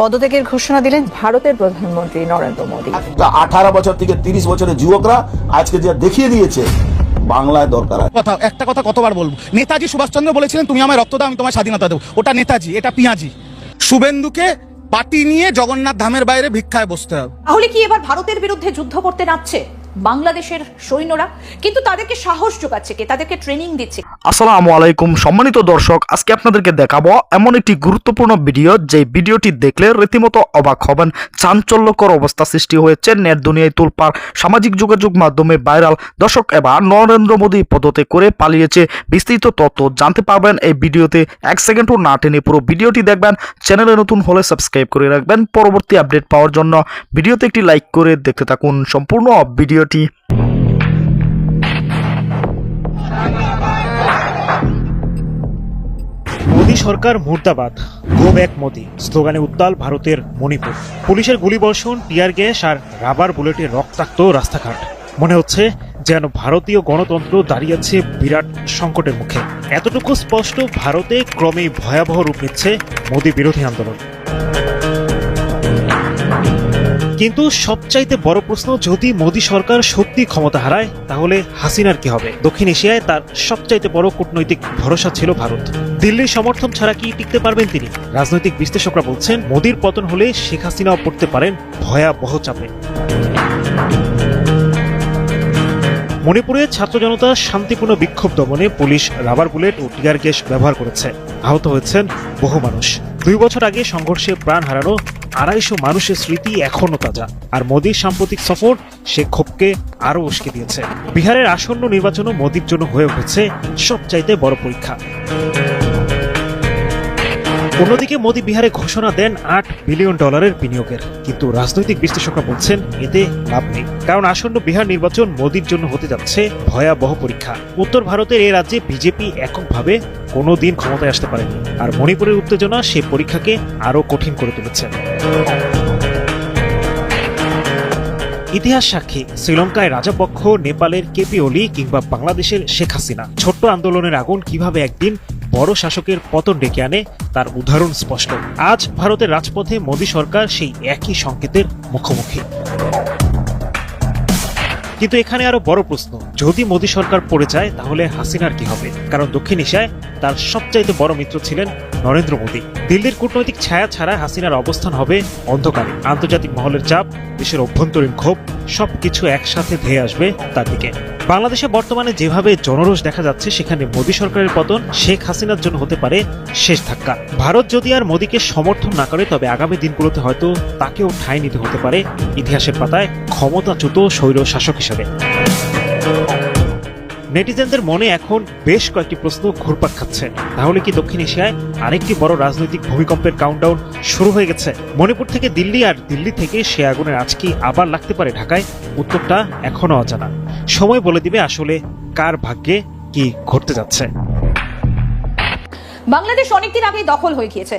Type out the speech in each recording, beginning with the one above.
পদত্যাগের ঘোষণা দিলেন ভারতের প্রধানমন্ত্রী নরেন্দ্র মোদী। আঠারো বছর থেকে তিরিশ বছরের যুবকরা আজকে যা দেখিয়ে দিয়েছে বাংলায় দরকার কথা একটা কথা কতবার বলব? নেতাজি সুভাষচন্দ্র বলেছিলেন তুমি আমার রক্ত দাও আমি তোমার স্বাধীনতা দেবো। ওটা নেতাজি এটা পিঁয়াজি। শুভেন্দুকে পার্টি নিয়ে জগন্নাথ ধামের বাইরে ভিক্ষায় বসতে হবে। তাহলে কি এবার ভারতের বিরুদ্ধে যুদ্ধ করতে নামছে বাংলাদেশের সৈন্যরা? কিন্তু তাদেরকে সাহস যোগাচ্ছে কে? তাদেরকে ট্রেনিং দিচ্ছে? আসসালামু আলাইকুম, সম্মানিত দর্শক, আজকে আপনাদেরকে দেখাবো এমন একটি গুরুত্বপূর্ণ ভিডিও যে ভিডিওটি দেখলে রীতিমতো অবাক হবেন। চাঞ্চল্যকর অবস্থা সৃষ্টি হয়েছে নেট দুনিয়ায় তুলপার সামাজিক যোগাযোগ মাধ্যমে ভাইরাল। দর্শক, এবার নরেন্দ্র মোদী পদতে করে পালিয়েছে বিস্তৃত তথ্য জানতে পারবেন এই ভিডিওতে। এক সেকেন্ডও না টেনে পুরো ভিডিওটি দেখবেন, চ্যানেলে নতুন হলে সাবস্ক্রাইব করে রাখবেন পরবর্তী আপডেট পাওয়ার জন্য। ভিডিওতে একটি লাইক করে দেখতে থাকুন সম্পূর্ণ ভিডিওটি। সরকার মুর্দাবাদ। Go back Modi. স্লোগানে উত্তাল ভারতের মণিপুর। পুলিশের গুলিবর্ষণ, টিয়ার গ্যাস আর রাবার বুলেটে রক্তাক্ত রাস্তাঘাট। মনে হচ্ছে যেন ভারতীয় গণতন্ত্র দাঁড়িয়েছে বিরাট সংকটের মুখে। এতটুকু স্পষ্ট, ভারতে ক্রমেই ভয়াবহ রূপ নিচ্ছে মোদী বিরোধী আন্দোলন। কিন্তু সবচাইতে বড় প্রশ্ন, যদি মোদী সরকার সত্যি ক্ষমতা হারায়, তাহলে হাসিনার কি হবে? দক্ষিণ এশিয়ায় তার সবচাইতে বড় কূটনৈতিক ভরসা ছিল ভারত। দিল্লির সমর্থন ছাড়া কি টিকতে পারবেন তিনি? রাজনৈতিক বিশ্লেষকরা বলছেন, মোদীর পতন হলে শেখ হাসিনাও পড়তে পারেন ভয়াবহ চাপে। মণিপুরে ছাত্র জনতা শান্তিপূর্ণ বিক্ষোভ দমনে পুলিশ রাবার বুলেট ও টিয়ার গ্যাস ব্যবহার করেছে। আহত হয়েছেন বহু মানুষ। দুই বছর আগে সংঘর্ষে প্রাণ হারানো আড়াইশো মানুষের স্মৃতি এখনও তাজা। আর মোদীর সাম্প্রতিক সফর সে ক্ষোভকে আরও উস্কে দিয়েছে। বিহারের আসন্ন নির্বাচনও মোদীর জন্য হয়ে উঠেছে সবচাইতে বড় পরীক্ষা। অন্যদিকে মোদী বিহারে ঘোষণা দেন আট বিলিয়ন ডলারের বিনিয়োগের। কিন্তু রাজনৈতিক বিশ্লেষকরা বলছেন, এতে লাভ নেই। কারণ আসন্ন বিহার নির্বাচন মোদীর জন্য হতে যাচ্ছে ভয়াবহ পরীক্ষা। উত্তর ভারতের এই রাজ্যে বিজেপি এককভাবে কোনো দিন ক্ষমতায় আসতে পারেনি। আর মণিপুরের উত্তেজনা সে পরীক্ষাকে আরও কঠিন করে তুলেছে। ইতিহাস সাক্ষী, শ্রীলঙ্কায় রাজাপক্ষ, নেপালের কেপি ওলি কিংবা বাংলাদেশের শেখ হাসিনা। ছোট্ট আন্দোলনের আগুন কীভাবে একদিন বড় শাসকের পতন ডেকে আনে, তার উদাহরণ স্পষ্ট। আজ ভারতের রাজপথে মোদী সরকার সেই একই সংকেতের মুখোমুখি। কিন্তু এখানে আরও বড় প্রশ্ন, যদি মোদী সরকার পড়ে যায়, তাহলে হাসিনার কি হবে? কারণ দক্ষিণ এশিয়ায় তার সবচাইতে বড় মিত্র ছিলেন নরেন্দ্র মোদী। দিল্লির কূটনৈতিক ছায়া ছাড়া হাসিনার অবস্থান হবে অন্ধকারে। আন্তর্জাতিক মহলের চাপ, দেশের অভ্যন্তরীণ ক্ষোভ, সবকিছু একসাথে ধেয়ে আসবে তার দিকে। বাংলাদেশে বর্তমানে যেভাবে জনরোষ দেখা যাচ্ছে, সেখানে মোদী সরকারের পতন শেখ হাসিনার জন্য হতে পারে শেষ ধাক্কা। ভারত যদি আর মোদীকে সমর্থন না করে, তবে আগামী দিনগুলোতে হয়তো তাকেও ঠাঁই নিতে হতে পারে ইতিহাসের পাতায় ক্ষমতাচ্যুত স্বৈর শাসক হিসেবে। নেটিজেনদের মনে এখন বেশ কয়েকটি প্রশ্ন ঘুরপাক খাচ্ছে। তাহলে কি দক্ষিণ এশিয়ায় আরেকটি বড় রাজনৈতিক ভূমিকম্পের কাউন্টডাউন শুরু হয়ে গেছে? মণিপুর থেকে দিল্লি আর দিল্লি থেকে সে আগুনের আজ কি আবার লাগতে পারে ঢাকায়? উত্তরটা এখনও অজানা। সময় বলে দিবে আসলে কার ভাগ্যে কি ঘটতে যাচ্ছে। বাংলাদেশ অনেকদিন আগেই দখল হয়ে গিয়েছে।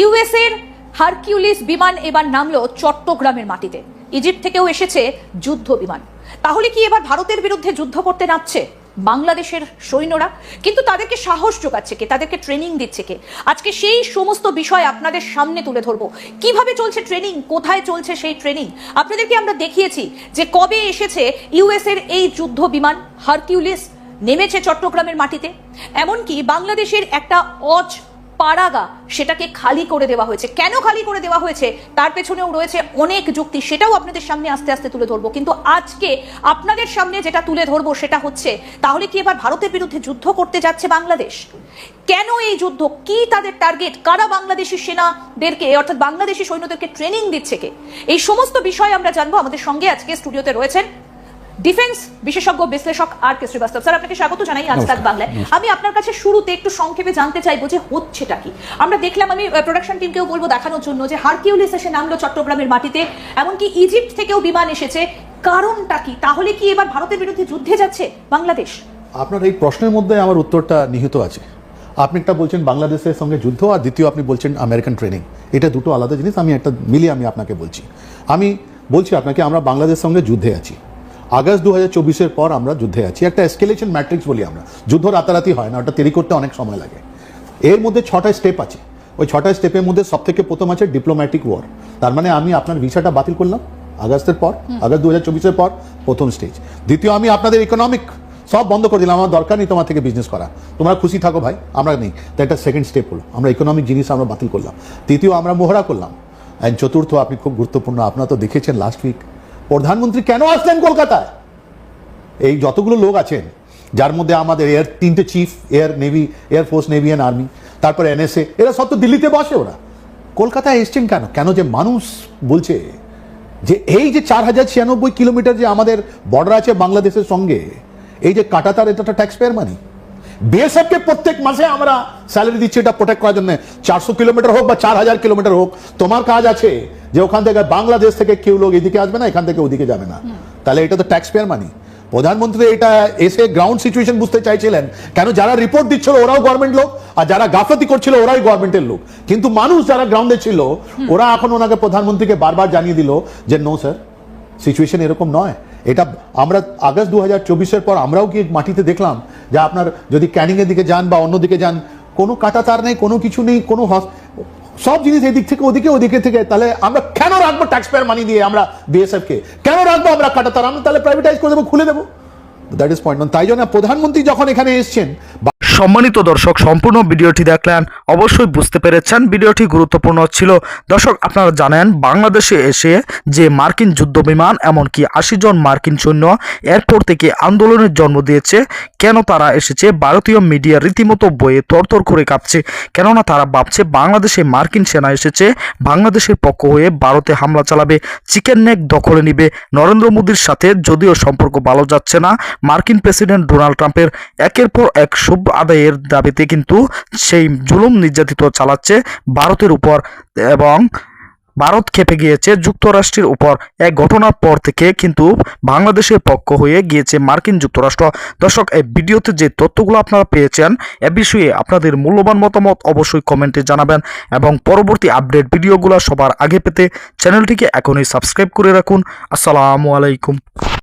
ইউএস এর হারকিউলিস বিমান এবার নামলো চট্টগ্রামের মাটিতে। ইজিপ্ট থেকেও এসেছে যুদ্ধ বিমান। তাহলে কি এবার ভারতের বিরুদ্ধে যুদ্ধ করতে নামছে? বাংলাদেশের সৈন্যরা, কিন্তু তাদেরকে সাহস যোগাচ্ছে কে, তাদেরকে ট্রেনিং দিচ্ছে কে? আজকে সেই সমস্ত বিষয় আপনাদের সামনে তুলে ধরবো। কীভাবে চলছে ট্রেনিং কোথায় চলছে সেই ট্রেনিং আপনাদেরকে আমরা দেখিয়েছি যে কবে এসেছে ইউএসের এই যুদ্ধ বিমান হারকিউলিস নেমেছে চট্টগ্রামের মাটিতে। এমনকি বাংলাদেশের একটা অজ পাড়াগা সেটাকে খালি করে দেওয়া হয়েছে। কেন খালি করে দেওয়া হয়েছে? তার পেছনেও রয়েছে অনেক যুক্তি, সেটাও আপনাদের সামনে আস্তে আস্তে তুলে ধরবো। কিন্তু আজকে আপনাদের সামনে যেটা তুলে ধরবো সেটা হচ্ছে, তাহলে কি এবার ভারতের বিরুদ্ধে যুদ্ধ করতে যাচ্ছে বাংলাদেশ? কেন এই যুদ্ধ? কি তাদের টার্গেট কারা বাংলাদেশি সেনাদেরকে, অর্থাৎ বাংলাদেশি সৈন্যদেরকে ট্রেনিং দিচ্ছে কে? এই সমস্ত বিষয় আমরা জানব। আমাদের সঙ্গে আজকে স্টুডিওতে রয়েছেন ডিফেন্স বিশেষজ্ঞ বিশ্লেষক আর কে শ্রীবাস্তব। স্যার আপনাকে স্বাগত জানাই আজ তাক বাংলায়। আমি আপনার কাছে শুরুতে একটু সংক্ষেপে জানতে চাইব যে হচ্ছেটা কি। আমরা দেখলাম আমি প্রোডাকশন টিমকেও বলব দেখানোর জন্য যে হারকিউলিস এসে নামলো চট্টগ্রামের মাটিতে এমনকি ইজিপ্ট থেকেও বিমান এসেছে। কারণটা কি? তাহলে কি এবার ভারতের বিরুদ্ধে যুদ্ধে যাচ্ছে বাংলাদেশ? আপনার এই প্রশ্নের মধ্যে আমার উত্তরটা নিহিত আছে। আপনি একটা বলছেন বাংলাদেশের সঙ্গে যুদ্ধ আর দ্বিতীয় আপনি বলছেন আমেরিকান ট্রেনিং এটা দুটো আলাদা জিনিস আমি একটা মিলিয়ে আমি আপনাকে বলছি। আমি বলছি আপনাকে আমরা বাংলাদেশের সঙ্গে যুদ্ধে আছি। আগস্ট দু হাজার পর আমরা যুদ্ধে আছি। একটা এসকেলেশন ম্যাট্রিক্স বলি আমরা। যুদ্ধ রাতারাতি হয় না, ওটা তৈরি করতে অনেক সময় লাগে। এর মধ্যে ছটা স্টেপ আছে। ওই ছটা স্টেপের মধ্যে সব থেকে প্রথম আছে ডিপ্লোম্যাটিক ওয়ার তার মানে আমি আপনার ভিসাটা বাতিল করলাম আগস্টের পর, আগস্ট দু হাজার পর প্রথম স্টেজ দ্বিতীয়, আমি আপনাদের ইকোনমিক সব বন্ধ করে দিলাম, আমার দরকার নেই তোমার থেকে বিজনেস করা। তোমরা খুশি থাকো ভাই, আমরা নেই। তো এটা সেকেন্ড স্টেপ হলো। আমরা ইকোনমিক জিনিস আমরা বাতিল করলাম। তৃতীয়, আমরা মোহরা করলাম। অ্যান্ড চতুর্থ, আপনি খুব গুরুত্বপূর্ণ, আপনারা তো দেখেছেন লাস্ট উইক প্রধানমন্ত্রী কেন আসলেন কলকাতায়? এই যতগুলো লোক আছেন, যার মধ্যে আমাদের এয়ার, তিনটে chief, air navy air force navy and army, তারপর এনএসএ, এরা সব তো দিল্লিতে বসে ওরা। কলকাতায় এসছেন কেন? কেন যে মানুষ বলছে যে এই যে চার হাজার ছিয়ানব্বই কিলোমিটার যে আমাদের বর্ডার আছে বাংলাদেশের সঙ্গে, এই যে কাটাতার, এটা ট্যাক্স পেয়ার মানি বিএসএফকে প্রত্যেক মাসে আমরা স্যালারি দিচ্ছি এটা প্রোটেক্ট করার জন্য। চারশো কিলোমিটার হোক বা চার হাজার কিলোমিটার হোক তোমার কাজ আছে যে ওখান থেকে বাংলাদেশ থেকে কেউ লোক এদিকে আসবে না এখান থেকে ওদিকে যাবে না। তাহলে এটা তো ট্যাক্স পেয়ার মানি প্রধানমন্ত্রী এটা এসে গ্রাউন্ড সিচুয়েশন বুঝতে চাইছিলেন কেন যারা রিপোর্ট দিচ্ছিল ওরাও গভর্নমেন্ট লোক আর যারা গাফলতি করছিল ওরাই গভর্নমেন্টের লোক। কিন্তু মানুষ যারা গ্রাউন্ডে ছিল ওরা এখন ওনাকে প্রধানমন্ত্রীকে বারবার জানিয়ে দিল যে নো স্যার সিচুয়েশন এরকম নয়। এটা আমরা আগস্ট দু হাজার চব্বিশের পর আমরাও গিয়ে মাটিতে দেখলাম যে আপনার যদি ক্যানিংয়ের দিকে যান বা অন্যদিকে যান, কোনো কাটা তার নেই, কোনো কিছু নেই, কোনো হস- সব জিনিস এদিক থেকে ওদিকে ওদিকে থেকে, তাহলে আমরা কেন রাখব ট্যাক্স পেয়ার মানি দিয়ে আমরা বিএসএফকে কেন রাখব আমরা কাটা তার? আমরা তাহলে প্রাইভেটাইজ করে দেবো, খুলে দেবো। দ্যাট ইজ পয়েন্ট তাই জন্য প্রধানমন্ত্রী যখন এখানে এসছেন সম্মানিত দর্শক, সম্পূর্ণ ভিডিওটি দেখলেন, অবশ্যই বুঝতে পেরেছেন। ভিডিওটি গুরুত্বপূর্ণ ছিল। দর্শক, আপনারা জানেন, বাংলাদেশে এসে যে মার্কিন যুদ্ধ বিমান এমনকি আশি জন মার্কিন সৈন্য এরপর থেকে আন্দোলনের জন্ম দিয়েছে, কেন তারা এসেছে, ভারতীয় মিডিয়া রীতিমতো বইয়ে তরতর করে কাঁপছে, কেননা তারা ভাবছে বাংলাদেশে মার্কিন সেনা এসেছে, বাংলাদেশের পক্ষ হয়ে ভারতে হামলা চালাবে, চিকেন নেক দখলে নিবে। নরেন্দ্র মোদীর সাথে যদিও সম্পর্ক ভালো যাচ্ছে না, মার্কিন প্রেসিডেন্ট ডোনাল্ড ট্রাম্পের একের পর এক সভ্য আদায়ের দাবিতে কিন্তু সেই জুলুম নির্যাতিত চালাচ্ছে ভারতের উপর এবং ভারত খেপে গিয়েছে যুক্তরাষ্ট্রের উপর। এক ঘটনার পর থেকে কিন্তু বাংলাদেশের পক্ষ হয়ে গিয়েছে মার্কিন যুক্তরাষ্ট্র। দর্শক, এই ভিডিওতে যে তথ্যগুলো আপনারা পেয়েছেন, এ বিষয়ে আপনাদের মূল্যবান মতামত অবশ্যই কমেন্টে জানাবেন এবং পরবর্তী আপডেট ভিডিওগুলো সবার আগে পেতে চ্যানেলটিকে এখনই সাবস্ক্রাইব করে রাখুন। আসসালামু আলাইকুম।